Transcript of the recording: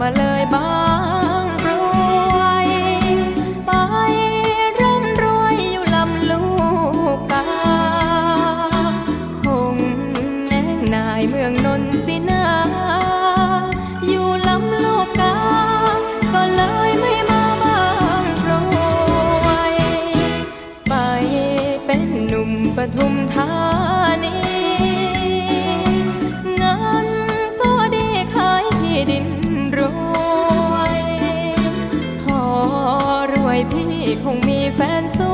มาเลยบางรวยไปร่ำรวยอยู่ลำลูกกาคงแน่นายเมืองนนสินาอยู่ลำลูกกาก็เลยไม่มาบางรวยไปเป็นหนุ่มปทุมธานี พี่คงมีแฟนสว